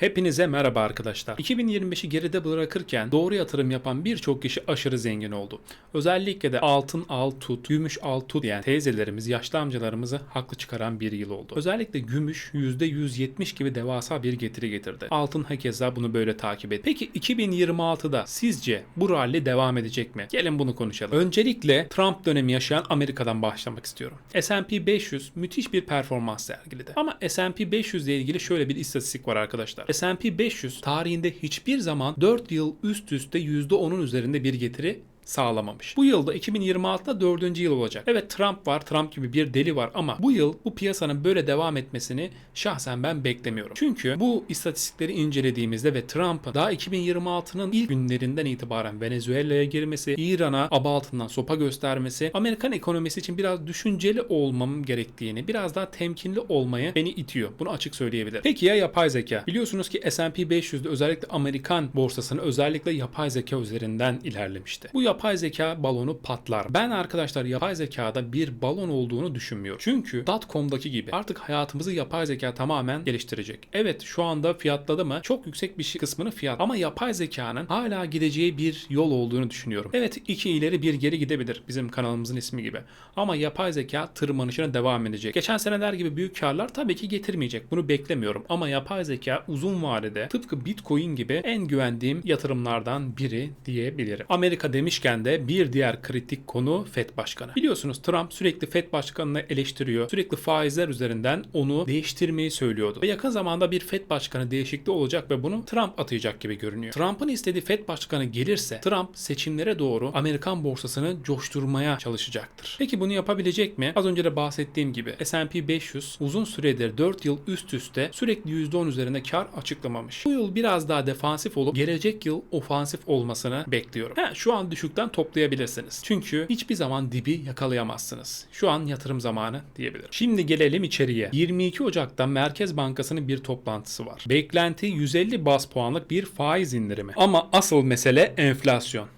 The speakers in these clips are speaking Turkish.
Hepinize merhaba arkadaşlar. 2025'i geride bırakırken doğru yatırım yapan birçok kişi aşırı zengin oldu. Özellikle de altın al tut, gümüş al tut diyen teyzelerimiz, yaşlı amcalarımızı haklı çıkaran bir yıl oldu. Özellikle gümüş %170 gibi devasa bir getiri getirdi. Altın hakeza bunu böyle takip etti. Peki 2026'da sizce bu rally devam edecek mi? Gelin bunu konuşalım. Öncelikle Trump dönemi yaşayan Amerika'dan başlamak istiyorum. S&P 500 müthiş bir performans sergiledi. Ama S&P 500 ile ilgili şöyle bir istatistik var arkadaşlar. S&P 500 tarihinde hiçbir zaman 4 yıl üst üste %10'un üzerinde bir getiri sağlamamış. Bu yılda 2026'da dördüncü yıl olacak. Evet Trump var, Trump gibi bir deli var ama bu yıl bu piyasanın böyle devam etmesini şahsen ben beklemiyorum. Çünkü bu istatistikleri incelediğimizde ve Trump'ın daha 2026'nın ilk günlerinden itibaren Venezuela'ya girmesi, İran'a aba altından sopa göstermesi, Amerikan ekonomisi için biraz düşünceli olmam gerektiğini, biraz daha temkinli olmayı beni itiyor. Bunu açık söyleyebilirim. Peki ya yapay zeka? Biliyorsunuz ki S&P 500'de özellikle Amerikan borsasını özellikle yapay zeka üzerinden ilerlemişti. Bu yapay zeka balonu patlar. Ben arkadaşlar yapay zekada bir balon olduğunu düşünmüyorum. Çünkü .com'daki gibi artık hayatımızı yapay zeka tamamen geliştirecek. Evet şu anda fiyatladı mı çok yüksek bir şey kısmını fiyat ama yapay zekanın hala gideceği bir yol olduğunu düşünüyorum. Evet iki ileri bir geri gidebilir bizim kanalımızın ismi gibi. Ama yapay zeka tırmanışına devam edecek. Geçen seneler gibi büyük karlar tabii ki getirmeyecek. Bunu beklemiyorum. Ama yapay zeka uzun vadede tıpkı Bitcoin gibi en güvendiğim yatırımlardan biri diyebilirim. Amerika demişken de bir diğer kritik konu FED Başkanı. Biliyorsunuz Trump sürekli FED Başkanı'nı eleştiriyor. Sürekli faizler üzerinden onu değiştirmeyi söylüyordu. Ve yakın zamanda bir FED Başkanı değişikliği olacak ve bunu Trump atayacak gibi görünüyor. Trump'ın istediği FED Başkanı gelirse Trump seçimlere doğru Amerikan borsasını coşturmaya çalışacaktır. Peki bunu yapabilecek mi? Az önce de bahsettiğim gibi S&P 500 uzun süredir 4 yıl üst üste sürekli %10 üzerinde kar açıklamamış. Bu yıl biraz daha defansif olup gelecek yıl ofansif olmasını bekliyorum. He, şu an düşükten toplayabilirsiniz. Çünkü hiçbir zaman dibi yakalayamazsınız. Şu an yatırım zamanı diyebilirim. Şimdi gelelim içeriye. 22 Ocak'ta Merkez Bankası'nın bir toplantısı var. Beklenti 150 bas puanlık bir faiz indirimi. Ama asıl mesele enflasyon.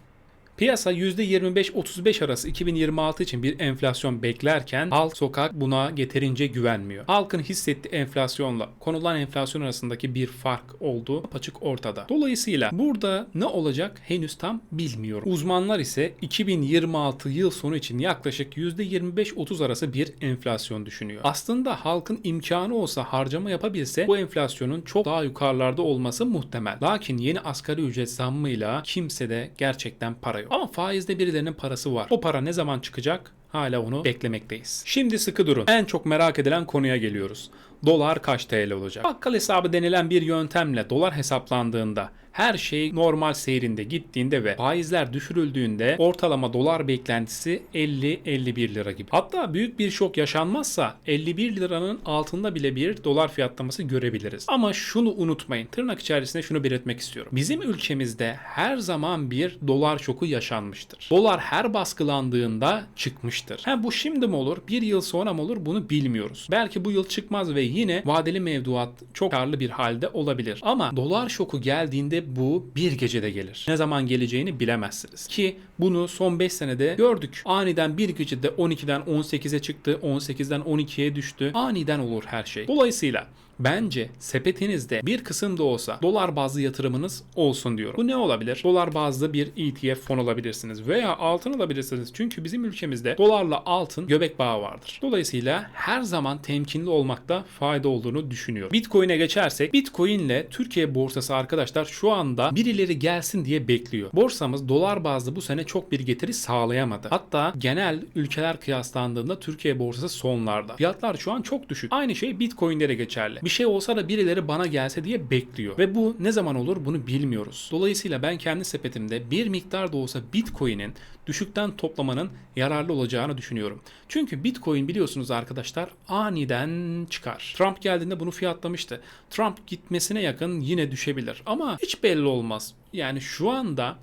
Piyasa %25-35 arası 2026 için bir enflasyon beklerken halk sokak buna yeterince güvenmiyor. Halkın hissettiği enflasyonla konulan enflasyon arasındaki bir fark olduğu açık ortada. Dolayısıyla burada ne olacak henüz tam bilmiyorum. Uzmanlar ise 2026 yıl sonu için yaklaşık %25-30 arası bir enflasyon düşünüyor. Aslında halkın imkanı olsa harcama yapabilse bu enflasyonun çok daha yukarılarda olması muhtemel. Lakin yeni asgari ücret zammıyla kimsede gerçekten para yok. Ama faizde birilerinin parası var. O para ne zaman çıkacak? Hala onu beklemekteyiz. Şimdi sıkı durun. En çok merak edilen konuya geliyoruz. Dolar kaç TL olacak? Bakkal hesabı denilen bir yöntemle dolar hesaplandığında her şey normal seyrinde gittiğinde ve faizler düşürüldüğünde ortalama dolar beklentisi 50-51 lira gibi. Hatta büyük bir şok yaşanmazsa 51 liranın altında bile bir dolar fiyatlaması görebiliriz. Ama şunu unutmayın. Tırnak içerisinde şunu belirtmek istiyorum. Bizim ülkemizde her zaman bir dolar şoku yaşanmıştır. Dolar her baskılandığında çıkmıştır. Ha bu şimdi mi olur? Bir yıl sonra mı olur? Bunu bilmiyoruz. Belki bu yıl çıkmaz ve yine vadeli mevduat çok karlı bir halde olabilir. Ama dolar şoku geldiğinde bu bir gecede gelir. Ne zaman geleceğini bilemezsiniz. Ki bunu son 5 senede gördük. Aniden bir gecede 12'den 18'e çıktı, 18'den 12'ye düştü. Aniden olur her şey. Dolayısıyla Bence sepetinizde bir kısım da olsa dolar bazlı yatırımınız olsun diyorum. Bu ne olabilir? Dolar bazlı bir ETF fon alabilirsiniz veya altın alabilirsiniz. Çünkü bizim ülkemizde dolarla altın göbek bağı vardır. Dolayısıyla her zaman temkinli olmakta fayda olduğunu düşünüyorum. Bitcoin'e geçersek Bitcoin ile Türkiye borsası arkadaşlar şu anda birileri gelsin diye bekliyor. Borsamız dolar bazlı bu sene çok bir getiri sağlayamadı. Hatta genel ülkeler kıyaslandığında Türkiye borsası sonlarda. Fiyatlar şu an çok düşük. Aynı şey Bitcoin'lere geçerli. Bir şey olsa da birileri bana gelse diye bekliyor. Ve bu ne zaman olur bunu bilmiyoruz. Dolayısıyla ben kendi sepetimde bir miktar da olsa Bitcoin'in düşükten toplamanın yararlı olacağını düşünüyorum. Çünkü Bitcoin biliyorsunuz arkadaşlar aniden çıkar. Trump geldiğinde bunu fiyatlamıştı. Trump gitmesine yakın yine düşebilir ama hiç belli olmaz. Yani şu anda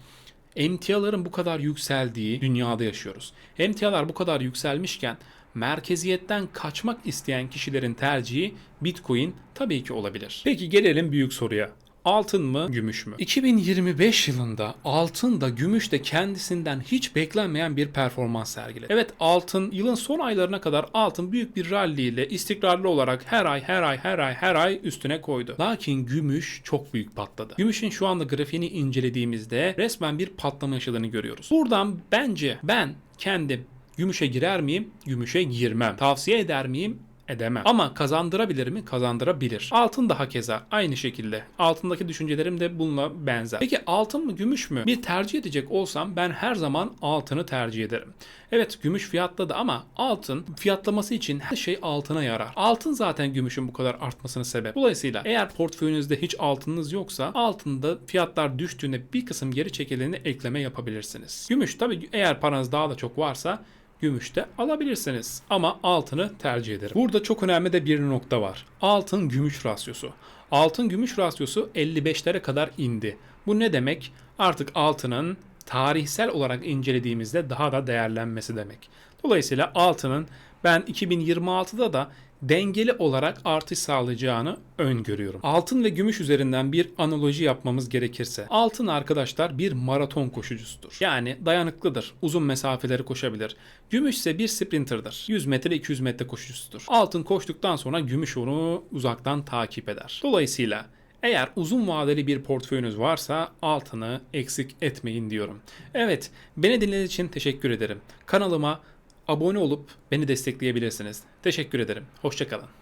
emtiaların bu kadar yükseldiği dünyada yaşıyoruz. Emtialar bu kadar yükselmişken merkeziyetten kaçmak isteyen kişilerin tercihi Bitcoin tabii ki olabilir. Peki gelelim büyük soruya. Altın mı, gümüş mü? 2025 yılında altın da gümüş de kendisinden hiç beklenmeyen bir performans sergiledi. Evet altın yılın son aylarına kadar altın büyük bir rally ile istikrarlı olarak her ay her ay her ay her ay üstüne koydu. Lakin gümüş çok büyük patladı. Gümüşün şu anda grafiğini incelediğimizde resmen bir patlama yaşadığını görüyoruz. Buradan bence ben kendim gümüşe girer miyim? Gümüşe girmem. Tavsiye eder miyim? Edemem. Ama kazandırabilir mi? Kazandırabilir. Altın da hakeza aynı şekilde. Altındaki düşüncelerim de bununla benzer. Peki altın mı gümüş mü? Bir tercih edecek olsam ben her zaman altını tercih ederim. Evet gümüş fiyatladı ama altın fiyatlaması için her şey altına yarar. Altın zaten gümüşün bu kadar artmasına sebep. Dolayısıyla eğer portföyünüzde hiç altınınız yoksa altında fiyatlar düştüğünde bir kısım geri çekildiğinde ekleme yapabilirsiniz. Gümüş tabii eğer paranız daha da çok varsa gümüşte alabilirsiniz. Ama altını tercih ederim. Burada çok önemli de bir nokta var. Altın gümüş rasyosu. Altın gümüş rasyosu 55'lere kadar indi. Bu ne demek? Artık altının tarihsel olarak incelediğimizde daha da değerlenmesi demek. Dolayısıyla altının ben 2026'da da dengeli olarak artış sağlayacağını öngörüyorum. Altın ve gümüş üzerinden bir analoji yapmamız gerekirse altın arkadaşlar bir maraton koşucusudur. Yani dayanıklıdır. Uzun mesafeleri koşabilir. Gümüş ise bir sprinterdır. 100 metre 200 metre koşucusudur. Altın koştuktan sonra gümüş onu uzaktan takip eder. Dolayısıyla eğer uzun vadeli bir portföyünüz varsa altını eksik etmeyin diyorum. Evet, beni dinlediğiniz için teşekkür ederim. Kanalıma abone olup beni destekleyebilirsiniz. Teşekkür ederim. Hoşçakalın.